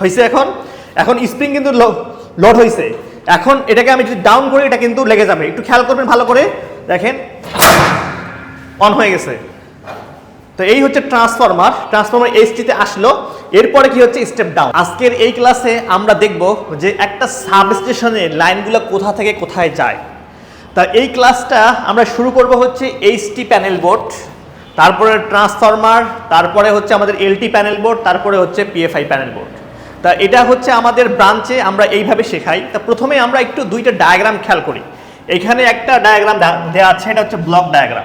হয়েছে এখন? এখন স্প্রিং কিন্তু লোড হয়েছে এখন এটাকে আমি যদি ডাউন করি, এটা কিন্তু লেগে যাবে। একটু খেয়াল করবেন ভালো করে। দেখেন অন হয়ে গেছে। তো এই হচ্ছে ট্রান্সফরমার ট্রান্সফরমার এইচটিতে আসলো। এরপরে কি হচ্ছে? স্টেপ ডাউন আজকের এই ক্লাসে আমরা দেখব যে একটা সাবস্টেশনের লাইনগুলো কোথা থেকে কোথায় যায়। তা এই ক্লাসটা আমরা শুরু করব হচ্ছে এইচটি প্যানেল বোর্ড তারপরে ট্রান্সফরমার, তারপরে হচ্ছে আমাদের এলটি প্যানেল বোর্ড, তারপরে হচ্ছে পিএফআই প্যানেল বোর্ড। তা এটা হচ্ছে আমাদের ব্রাঞ্চে আমরা এইভাবে শেখাই। তা প্রথমে আমরা একটু দুইটা ডায়াগ্রাম খেয়াল করি। এখানে একটা ডায়াগ্রাম দেওয়া আছে এটা হচ্ছে ব্লক ডায়াগ্রাম।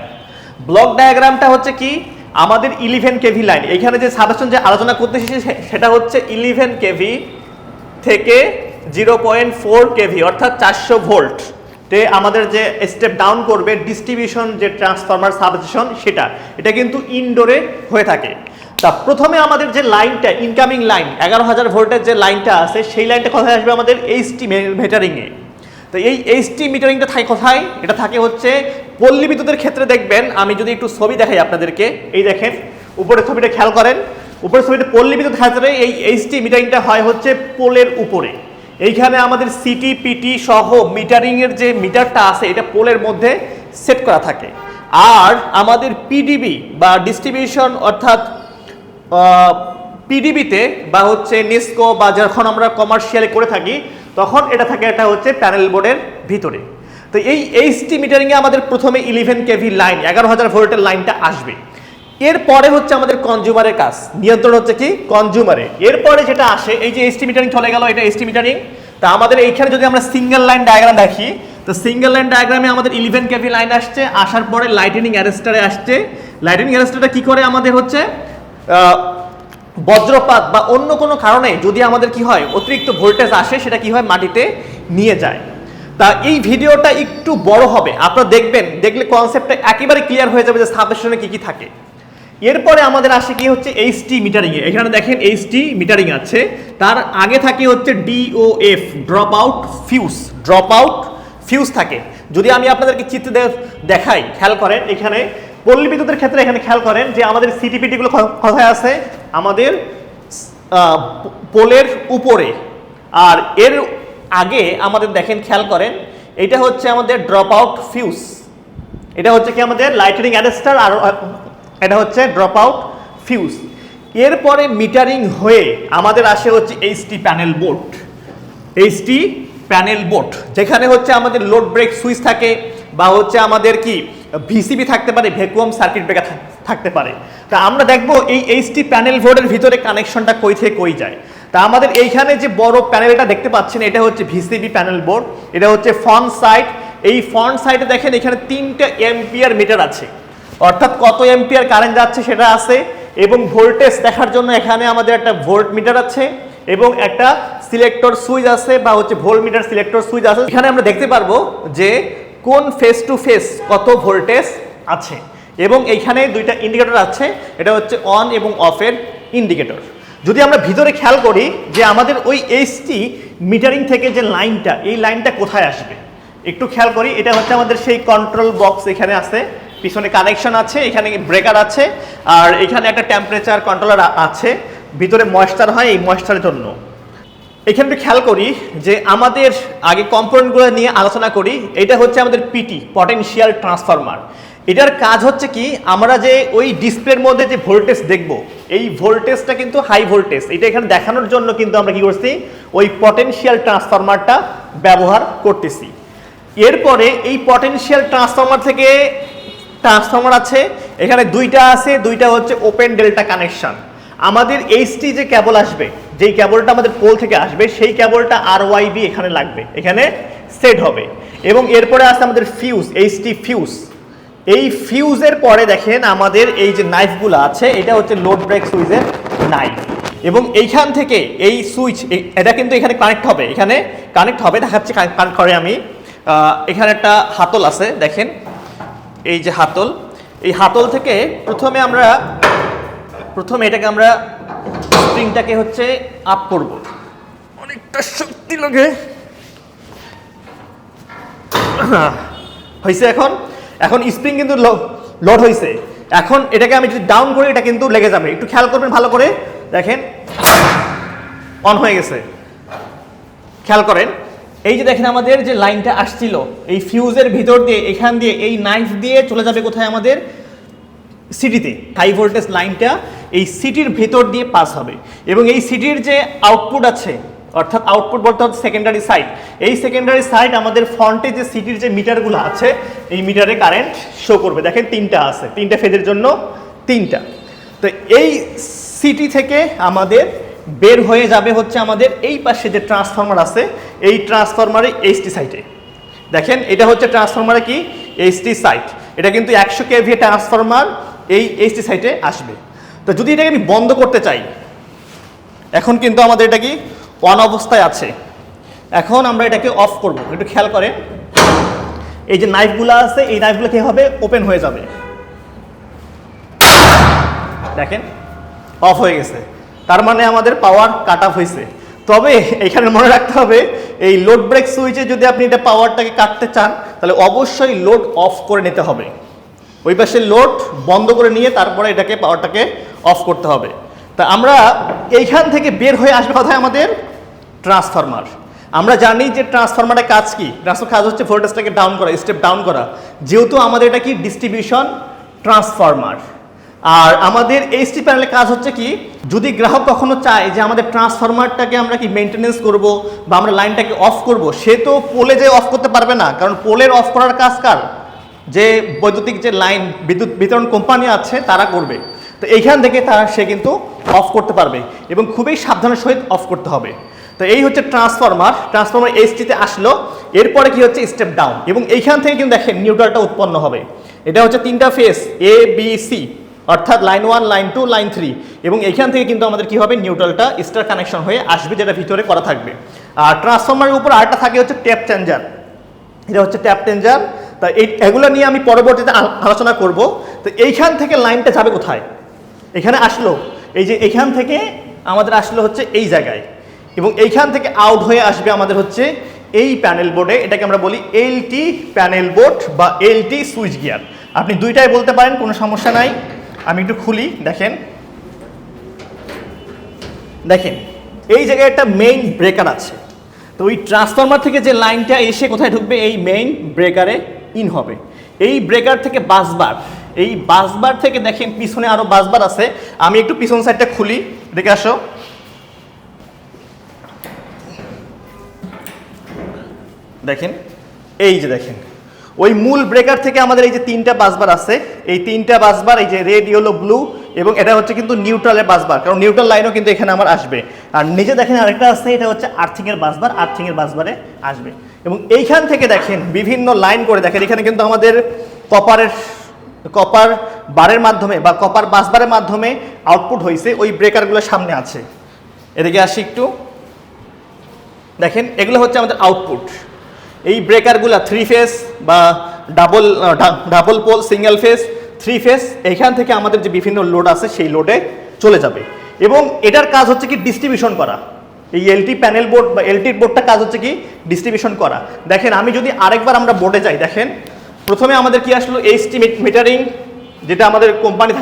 ব্লক ডায়াগ্রামটা হচ্ছে কি? আমাদের ইলেভেন কেভি লাইন। এখানে যে সাবস্টেশন যে আলোচনা করতেছি সে- সেটা হচ্ছে ইলেভেন কেভি থেকে জিরো পয়েন্ট ফোর কেভি, অর্থাৎ চারশো ভোল্ট। তে আমাদের যে স্টেপ ডাউন করবে ডিস্ট্রিবিউশন যে ট্রান্সফরমার সাবস্টেশন সেটা। এটা কিন্তু ইনডোরে হয়ে থাকে। তা প্রথমে আমাদের যে লাইনটা ইনকামিং লাইন এগারো হাজার ভোল্টের যে লাইনটা আছে, সেই লাইনটা কোথায় আসবে আমাদের? এইচটি মেটারিংয়ে তো এই এইচটি মিটারিংটা থাকে কোথায়? এটা থাকে হচ্ছে পল্লী বিদ্যুতের ক্ষেত্রে দেখবেন। আমি যদি একটু ছবি দেখাই আপনাদেরকে। এই দেখেন উপরে ছবিটা খেয়াল করেন। উপরের ছবিটা পল্লী বিদ্যুৎ ক্ষেত্রে এই এইচটি মিটারিংটা হয় হচ্ছে পোলের উপরে। এইখানে আমাদের সিটি পিটি সহ মিটারিংয়ের যে মিটারটা আছে, এটা পোলের মধ্যে সেট করা থাকে। আর আমাদের পিডিবি বা ডিস্ট্রিবিউশন অর্থাৎ পিডিবিতে বা হচ্ছে নেস্কো বা যখন আমরা কমার্শিয়ালে করে থাকি, তখন এটা থাকে এটা হচ্ছে প্যানেল বোর্ডের ভিতরে। তো এই এইচটি মিটারিংয়ে আমাদের প্রথমে ইলেভেন কেভি লাইন এগারো হাজার ভোল্টের লাইনটা আসবে। এরপরে হচ্ছে আমাদের কনজিউমারের কাজ। নিয়ন্ত্রণ হচ্ছে কি? কনজিউমারে এরপরে যেটা আসে, এই যে এইচটি মিটারিং চলে গেল, এটা এইচটি মিটারিং তা আমাদের এইখানে যদি আমরা সিঙ্গেল লাইন ডায়াগ্রাম দেখি, তো সিঙ্গেল লাইন ডায়াগ্রামে আমাদের ইলেভেন কেভি লাইন আসছে, আসার পরে লাইটেনিং অ্যারেস্টারে আসছে। লাইটেনিং অ্যারেস্টারটা কি করে আমাদের হচ্ছে? বজ্রপাত বা অন্য কোনো কারণে যদি আমাদের কি হয়, অতিরিক্ত ভোল্টেজ আসে, সেটা কি হয়? মাটিতে নিয়ে যায়। তা এই ভিডিওটা একটু বড় হবে। আপনারা দেখবেন, দেখলে কনসেপ্টটা একেবারে ক্লিয়ার হয়ে যাবে যে সাবস্টেশনে কি কি থাকে। এরপরে আমাদের আসে কি হচ্ছে এইচটি মিটারিং এ। এখানে দেখেন এইচ এইচটি মিটারিং আছে। তার আগে থাকে হচ্ছে DOF drop out fuse drop out fuse থাকে। যদি আমি আপনাদেরকে চিত্র দেখাই, খেয়াল করেন, এখানে পল্লী বিদ্যুতের ক্ষেত্রে এখানে খেয়াল করেন যে আমাদের সিটিপিটিগুলো কোথায় আছে? আমাদের পোলের উপরে। আর এর আগে আমাদের দেখেন, খেয়াল করেন, এটা হচ্ছে আমাদের ড্রপ আউট ফিউজ এটা হচ্ছে কি আমাদের লাইটেনিং অ্যাডাস্টার আর এটা হচ্ছে ড্রপ আউট ফিউজ এরপরে মিটারিং হয়ে আমাদের আসে হচ্ছে HT panel board HT panel board যেখানে হচ্ছে আমাদের লোড ব্রেক সুইচ থাকে বা হচ্ছে আমাদের কি ভিসিবি থাকতে পারে ভ্যাকুয়াম সার্কিট ব্রেকার থাকতে পারে। তা আমরা দেখব এই এইচটি প্যানেল বোর্ডের ভিতরে কানেকশনটা কই থেকে কই যায়। তা আমাদের এইখানে যে বড় প্যানেলটা দেখতে পাচ্ছেন, এটা হচ্ছে ভিসিবি প্যানেল বোর্ড এটা হচ্ছে ফ্রন্ট সাইড এই ফ্রন্ট সাইডে দেখেন এখানে তিনটা এম্পিয়ার মিটার আছে। অর্থাৎ কত এম্পিয়ার কারেন্ট যাচ্ছে সেটা আছে এবং ভোল্টেজ দেখার জন্য এখানে আমাদের একটা ভোল্ট মিটার আছে এবং একটা সিলেক্টর সুইচ আছে বা হচ্ছে ভোল্ট মিটার সিলেক্টর সুইচ আছে। এখানে আমরা দেখতে পারব যে কোন ফেস টু ফেস কত ভোল্টেজ আছে এবং এইখানে দুইটা ইন্ডিকেটর আছে, এটা হচ্ছে অন এবং অফের ইন্ডিকেটর যদি আমরা ভিতরে খেয়াল করি যে আমাদের ওই এইচটি মিটারিং থেকে যে লাইনটা এই লাইনটা কোথায় আসবে? একটু খেয়াল করি, এটা হচ্ছে আমাদের সেই কন্ট্রোল বক্স এখানে আছে। পিছনে কানেকশন আছে, এখানে ব্রেকার আছে, আর এখানে একটা টেম্পারেচার কন্ট্রোলার আছে, ভিতরে ময়েশ্চার হয় এই ময়েশ্চারের জন্য। এখানে একটু খেয়াল করি যে আমাদের আগে কম্পোনেন্টগুলো নিয়ে আলোচনা করি, এটা হচ্ছে আমাদের পিটি পটেনশিয়াল ট্রান্সফরমার এটার কাজ হচ্ছে কি, আমরা যে ওই ডিসপ্লের মধ্যে যে ভোল্টেজ দেখব, এই ভোল্টেজটা কিন্তু হাই ভোল্টেজ এটা এখানে দেখানোর জন্য কিন্তু আমরা কি করছি, ওই পটেনশিয়াল ট্রান্সফরমারটা ব্যবহার করতেছি। এরপরে এই পটেনশিয়াল ট্রান্সফরমার থেকে ট্রান্সফরমার আছে, এখানে দুইটা আছে, দুইটা হচ্ছে ওপেন ডেল্টা কানেকশন আমাদের এইচটি যে কেবল আসবে, যেই কেবলটা আমাদের পোল থেকে আসবে, সেই কেবলটা আর ওয়াইবি এখানে লাগবে, এখানে সেট হবে। এবং এরপরে আছে আমাদের ফিউজ এইচটি ফিউজ এই ফিউজের পরে দেখেন আমাদের এই যে নাইফগুলো আছে, এটা হচ্ছে লোড ব্রেক সুইচের নাইফ এবং এইখান থেকে এই সুইচ এটা কিন্তু এখানে কানেক্ট হবে, এখানে কানেক্ট হবে, দেখাচ্ছি কানেক্ট করে আমি। এখানে একটা হাতল আছে, দেখেন। এই যে হাতল এই হাতল থেকে প্রথমে আমরা প্রথমে এটাকে আমরা স্প্রিংটাকে হচ্ছে আপ করব। অনেকটা শক্তি লাগে। হয়েছে এখন? এখন স্প্রিং কিন্তু লোড হয়েছে এখন এটাকে আমি যদি ডাউন করি এটা কিন্তু লেগে যাবে। একটু খেয়াল করবেন ভালো করে। দেখেন অন হয়ে গেছে। খেয়াল করেন। এই যে দেখেন আমাদের যে লাইনটা আসছিল, এই ফিউজের ভিতর দিয়ে, এখান দিয়ে, এই নাইফ দিয়ে চলে যাবে কোথায় আমাদের? সিটিতে হাই ভোল্টেজ লাইনটা এই সিটির ভেতর দিয়ে পাস হবে। এবং এই সিটির যে আউটপুট আছে, অর্থাৎ আউটপুট বলতে হচ্ছে সেকেন্ডারি সাইড এই সেকেন্ডারি সাইড আমাদের ফ্রন্টে যে সিটির যে মিটারগুলো আছে, এই মিটারে কারেন্ট শো করবে। দেখেন তিনটা আছে, তিনটা ফেজের জন্য তিনটা। তো এই সিটি থেকে আমাদের বের হয়ে যাবে হচ্ছে আমাদের এই পাশে যে ট্রান্সফরমার আছে, এই ট্রান্সফরমারে এইচটি সাইটে দেখেন, এটা হচ্ছে ট্রান্সফরমারে কি? এইচটি সাইট এটা কিন্তু একশো কেভি ট্রান্সফরমার এই এইচটি সাইটে আসবে। তো যদি এটাকে আমি বন্ধ করতে চাই, এখন কিন্তু আমাদের এটা কি? অন অবস্থায় আছে। এখন আমরা এটাকে অফ করব। একটু খেয়াল করেন। এই যে নাইফগুলো আছে, এই নাইফগুলো কি হবে ওপেন হয়ে যাবে? দেখেন অফ হয়ে গেছে। তার মানে আমাদের পাওয়ার কাট অফ হয়েছে তবে এখানে মনে রাখতে হবে, এই লোড ব্রেক সুইচে যদি আপনি এটা পাওয়ারটাকে কাটতে চান, তাহলে অবশ্যই লোড অফ করে নিতে হবে। ওই পাশে লোড বন্ধ করে নিয়ে তারপরে এটাকে পাওয়ারটাকে অফ করতে হবে। তা আমরা এইখান থেকে বের হয়ে আসবে কোথায় আমাদের? ট্রান্সফরমার আমরা জানি যে ট্রান্সফরমারের কাজ কি। ট্রান্সফার কাজ হচ্ছে ভোল্টেজটাকে ডাউন করা স্টেপ ডাউন করা। যেহেতু আমাদের এটা কি? ডিস্ট্রিবিউশন ট্রান্সফরমার আর আমাদের এইচটি প্যানেলের কাজ হচ্ছে কি, যদি গ্রাহক কখনো চায় যে আমাদের ট্রান্সফরমারটাকে আমরা কি মেনটেনেন্স করব বা আমরা লাইনটাকে অফ করব, সে তো পোলে যে অফ করতে পারবে না। কারণ পোলের অফ করার কাজ কার? যে বৈদ্যুতিক যে লাইন বিদ্যুৎ বিতরণ কোম্পানি আছে, তারা করবে। তো এইখান থেকে তারা, সে কিন্তু অফ করতে পারবে এবং খুবই সাবধানের সহিত অফ করতে হবে। তো এই হচ্ছে ট্রান্সফরমার ট্রান্সফরমার এইচটিতে আসলো। এরপরে কি হচ্ছে? স্টেপ ডাউন এবং এইখান থেকে কিন্তু দেখেন নিউট্রালটা উৎপন্ন হবে। এটা হচ্ছে তিনটা ফেস এ বি সি অর্থাৎ line one, line two, line three. এবং এইখান থেকে কিন্তু আমাদের কি হবে? নিউট্রালটা স্টার কানেকশন হয়ে আসবে, যেটা ভিতরে করা থাকবে। আর ট্রান্সফর্মারের উপর আরেকটা থাকে, হচ্ছে ট্যাপ চেঞ্জার এটা হচ্ছে ট্যাপ চেঞ্জার তা এই, এগুলো নিয়ে আমি পরবর্তীতে আলোচনা করব। তো এইখান থেকে লাইনটা যাবে কোথায়? এখানে আসলো। এই যে এখান থেকে আমাদের আসলো হচ্ছে এই জায়গায়। এবং এইখান থেকে আউট হয়ে আসবে আমাদের হচ্ছে এই প্যানেল বোর্ডে এটাকে আমরা বলি এলটি প্যানেল বোর্ড বা এলটি সুইচ গিয়ার আপনি দুইটাই বলতে পারেন, কোনো সমস্যা নাই। আমি একটু খুলি, দেখেন। দেখেন, এই জায়গায় একটা মেইন ব্রেকার আছে। তো ওই ট্রান্সফরমার থেকে যে লাইনটা এসে কোথায় ঢুকবে, এই মেইন ব্রেকারে ইন হবে। এই ব্রেকার থেকে বাসবার এই বাসবার থেকে দেখেন পিছনে আরও বাসবার আছে। আমি একটু পিছন সাইডটা খুলি, দেখে আসো। দেখেন, এই যে দেখেন। ওই মূল ব্রেকার থেকে আমাদের এই যে তিনটা বাসবার আছে, এই তিনটা বাসবার, এই যে রেড ইয়েলো ব্লু এবং এটা হচ্ছে কিন্তু নিউট্রালের বাসবার, কারণ নিউট্রাল লাইনও কিন্তু এখানে আমার আসবে। আর নিচে দেখেন আরেকটা আছে, এটা হচ্ছে আর্থিংয়ের বাসবার আর্থিংয়ের বাসবারে আসবে। এবং এইখান থেকে দেখেন বিভিন্ন লাইন করে দেখেন, এখানে কিন্তু আমাদের কপারের কপার বারের মাধ্যমে বা কপার বাসবারের মাধ্যমে আউটপুট হয়েছে ওই ব্রেকারগুলো সামনে আছে। এদিকে আসি একটু। দেখেন, এগুলো হচ্ছে আমাদের আউটপুট এই ব্রেকারগুলো থ্রি ফেস বা double double pole single phase three phase এখান থেকে আমাদের যে বিভিন্ন লোড আছে সেই লোডে চলে যাবে। এবং এটার কাজ হচ্ছে কি ডিস্ট্রিবিউশন করা। এই এলটি প্যানেল বোর্ড বা এলটির বোর্ডটা কাজ হচ্ছে কি ডিস্ট্রিবিউশন করা। দেখেন, আমি যদি আরেকবার আমরা বোর্ডে যাই, দেখেন, প্রথমে আমাদের কি আসলো এইচটি মিটারিং যেটা আমাদের কোম্পানি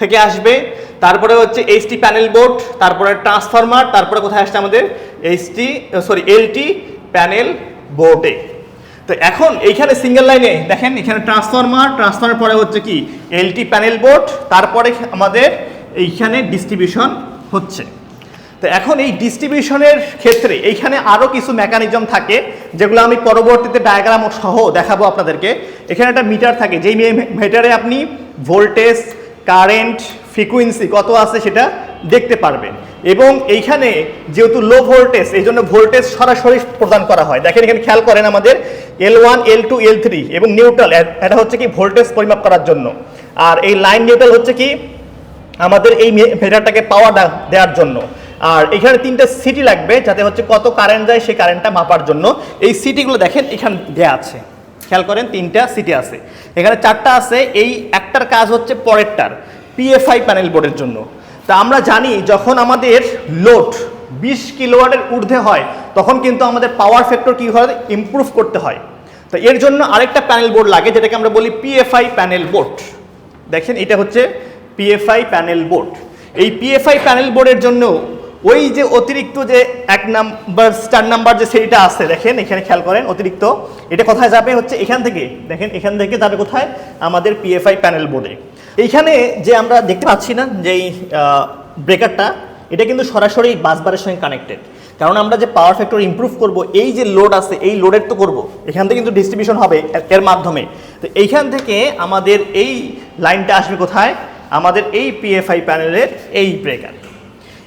থেকে আসবে। তারপরে হচ্ছে এইচটি প্যানেল বোর্ড তারপরে ট্রান্সফরমার তারপরে কোথায় আসছে আমাদের এইচটি সরি এলটি প্যানেল বোর্ডে তো এখন এইখানে সিঙ্গেল লাইনে দেখেন এখানে ট্রান্সফরমার ট্রান্সফার পরে হচ্ছে কি? এলটি প্যানেল বোর্ড তারপরে আমাদের এইখানে ডিস্ট্রিবিউশন হচ্ছে। তো এখন এই ডিস্ট্রিবিউশনের ক্ষেত্রে এইখানে আরও কিছু মেকানিজম থাকে, যেগুলো আমি পরবর্তীতে ডায়াগ্রাম সহ দেখাবো আপনাদেরকে। এখানে একটা মিটার থাকে, যেই মিটারে আপনি ভোল্টেজ কারেন্ট ফ্রিকুয়েন্সি কত আছে সেটা দেখতে পারবেন। এবং এইখানে যেহেতু লো ভোল্টেজ এই জন্য ভোল্টেজ সরাসরি প্রদান করা হয়। দেখেন এখানে খেয়াল করেন আমাদের L one L two L three এবং নিউট্রাল এটা হচ্ছে কি ভোল্টেজ পরিমাপ করার জন্য। আর এই লাইন নিউট্রাল হচ্ছে কি আমাদের এই মিটারটাকে পাওয়ার দেওয়ার জন্য। আর এখানে তিনটা সিটি লাগবে, যাতে হচ্ছে কত কারেন্ট যায় সেই কারেন্টটা মাপার জন্য। এই সিটিগুলো দেখেন এখানে দেয়া আছে। খেয়াল করেন, তিনটা সিটি আছে। এখানে চারটা আছে, এই একটার কাজ হচ্ছে পরেরটার পিএফআই প্যানেল বোর্ডের জন্য। তা আমরা জানি যখন আমাদের লোড বিশ কিলোওয়াটের ঊর্ধ্বে হয়, তখন কিন্তু আমাদের পাওয়ার ফ্যাক্টর কী হয়? ইমপ্রুভ করতে হয়। তো এর জন্য আরেকটা প্যানেল বোর্ড লাগে, যেটাকে আমরা বলি পিএফআই প্যানেল বোর্ড দেখেন, এটা হচ্ছে পিএফআই প্যানেল বোর্ড এই পিএফআই প্যানেল বোর্ডের জন্য ওই যে অতিরিক্ত যে এক নাম্বার চার নাম্বার যে সেরিটা আছে, দেখেন, এখানে খেয়াল করেন, অতিরিক্ত। এটা কোথায় যাবে? হচ্ছে এখান থেকে। দেখেন, এখান থেকে যাবে কোথায়? আমাদের পিএফআই প্যানেল বোর্ডে এইখানে যে আমরা দেখতে পাচ্ছি না যে ব্রেকারটা এটা কিন্তু সরাসরি বাসবারের সঙ্গে কানেক্টেড কারণ আমরা যে পাওয়ার ফ্যাক্টর ইমপ্রুভ করব, এই যে লোড আছে, এই লোডের তো করব। এখান থেকে কিন্তু ডিস্ট্রিবিউশন হবে এর- মাধ্যমে। তো এইখান থেকে আমাদের এই লাইনটা আসবে কোথায়? আমাদের এই পিএফআই প্যানেলের এই ব্রেকার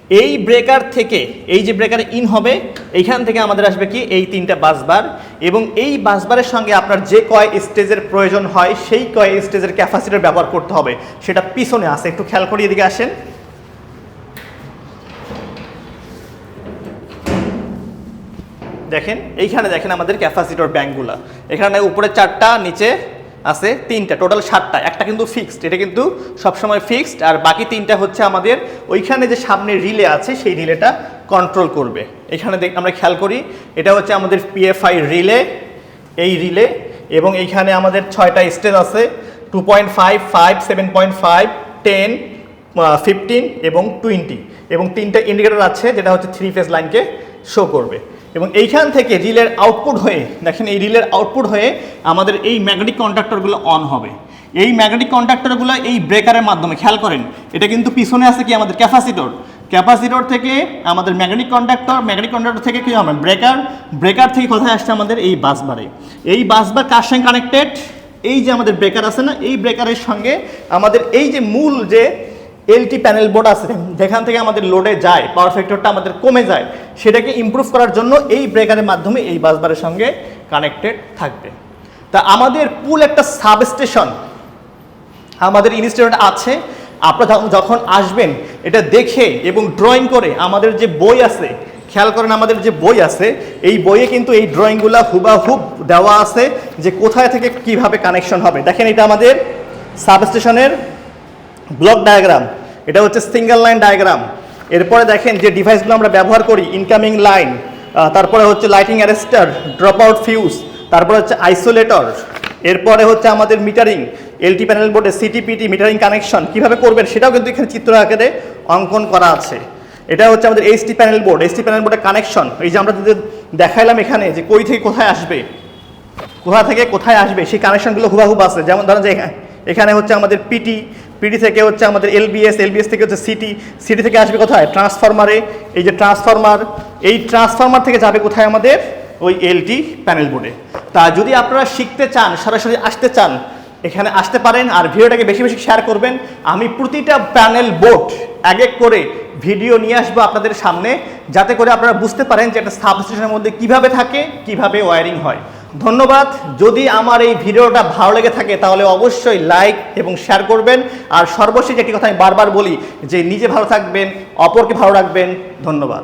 এই ব্রেকার থেকে, এই যে ব্রেকারে ইন হবে, এইখান থেকে আমাদের আসবে কি? এই তিনটা বাসবার। এবং এই বাসবারের সঙ্গে আপনার যে কয় স্টেজের প্রয়োজন হয়, সেই কয় স্টেজের ক্যাপাসিটার ব্যবহার করতে হবে। সেটা পিছনে আসে একটু খেয়াল করে এদিকে আসেন। দেখেন, এইখানে দেখেন আমাদের ক্যাপাসিটর ব্যাঙ্কগুলো এখানে উপরে চারটা, নিচে আছে তিনটা, টোটাল সাতটা, একটা কিন্তু ফিক্সড এটা কিন্তু সবসময় ফিক্সড আর বাকি তিনটা হচ্ছে আমাদের ওইখানে যে সামনে রিলে আছে, সেই রিলেটা কন্ট্রোল করবে। এখানে দেখ, আমরা খেয়াল করি, এটা হচ্ছে আমাদের পিএফআই রিলে এই রিলে এবং এইখানে আমাদের ছয়টা স্টেজ আছে two point five five seven point five ten fifteen এবং টোয়েন্টি এবং তিনটা ইন্ডিকেটর আছে, যেটা হচ্ছে থ্রি ফেজ লাইনকে শো করবে। এবং এইখান থেকে রিলের আউটপুট হয়ে, দেখেন এই রিলের আউটপুট হয়ে আমাদের এই ম্যাগনেটিক কন্ডাক্টরগুলো অন হবে। এই ম্যাগনেটিক কন্ডাক্টরগুলো এই ব্রেকারের মাধ্যমে, খেয়াল করেন, এটা কিন্তু পিছনে আছে কি আমাদের ক্যাপাসিটর। ক্যাপাসিটর থেকে আমাদের ম্যাগনেটিক কন্ডাক্টর ম্যাগনেটিক কন্ডাক্টর থেকে কি হবে? ব্রেকার ব্রেকার থেকে কোথায় আসছে আমাদের এই বাসবারে। এই বাসবার কার সঙ্গে কানেক্টেড এই যে আমাদের ব্রেকার আছে না, এই ব্রেকারের সঙ্গে আমাদের এই যে মূল যে এলটি প্যানেল বোর্ড আছে, যেখান থেকে আমাদের লোডে যায় পাওয়ার ফ্যাক্টরটা আমাদের কমে যায়, সেটাকে ইমপ্রুভ করার জন্য এই ব্রেকারের মাধ্যমে এই বাসবারের সঙ্গে কানেক্টেড থাকবে। তা আমাদের পুল একটা সাবস্টেশন আমাদের ইনস্টিটিউট আছে, আপনারা যখন- আসবেন, এটা দেখে এবং ড্রয়িং করে আমাদের যে বই আছে, খেয়াল করেন আমাদের যে বই আছে, এই বইয়ে কিন্তু এই ড্রয়িংগুলো হুবাহুব দেওয়া আছে যে কোথায় থেকে কীভাবে কানেকশন হবে। দেখেন এটা আমাদের সাবস্টেশনের ব্লক ডায়াগ্রাম, এটা হচ্ছে সিঙ্গেল লাইন ডায়াগ্রাম। এরপরে দেখেন যে ডিভাইসগুলো আমরা ব্যবহার করি ইনকামিং লাইন তারপরে হচ্ছে lighting arrester drop out fuse তারপরে হচ্ছে আইসোলেটর এরপরে হচ্ছে আমাদের মিটারিং এলটি প্যানেল বোর্ডে সিটিপিটি মিটারিং কানেকশন কীভাবে করবেন সেটাও কিন্তু এখানে চিত্র আকারে অঙ্কন করা আছে। এটা হচ্ছে আমাদের HT panel board HT panel বোর্ডের কানেকশন এই যে আমরা যদি দেখাইলাম এখানে যে কই থেকে কোথায় আসবে, কোথা থেকে কোথায় আসবে, সেই কানেকশনগুলো হুবাহুব আছে। যেমন ধরেন যে এখানে হচ্ছে আমাদের পিটি পিটি থেকে হচ্ছে আমাদের এলবিএস এলবিএস থেকে হচ্ছে সিটি সিটি থেকে আসবে কোথায়? ট্রান্সফরমারে এই যে ট্রান্সফরমার এই ট্রান্সফরমার থেকে যাবে কোথায় আমাদের? ওই এলটি প্যানেল বোর্ডে তা যদি আপনারা শিখতে চান, সরাসরি আসতে চান, এখানে আসতে পারেন আর ভিডিওটাকে বেশি বেশি শেয়ার করবেন। আমি প্রতিটা প্যানেল বোর্ড এক এক করে ভিডিও নিয়ে আসব আপনাদের সামনে, যাতে করে আপনারা বুঝতে পারেন যে একটা সাবস্টেশনের মধ্যে কীভাবে থাকে, কীভাবে ওয়ারিং হয়। ধন্যবাদ। যদি আমার এই ভিডিওটা ভালো লেগে থাকে, তাহলে অবশ্যই লাইক এবং শেয়ার করবেন। আর সর্বশেষ একটি কথা আমি বারবার বলি, যে নিজে ভালো থাকবেন, অপরকে ভালো রাখবেন, ধন্যবাদ।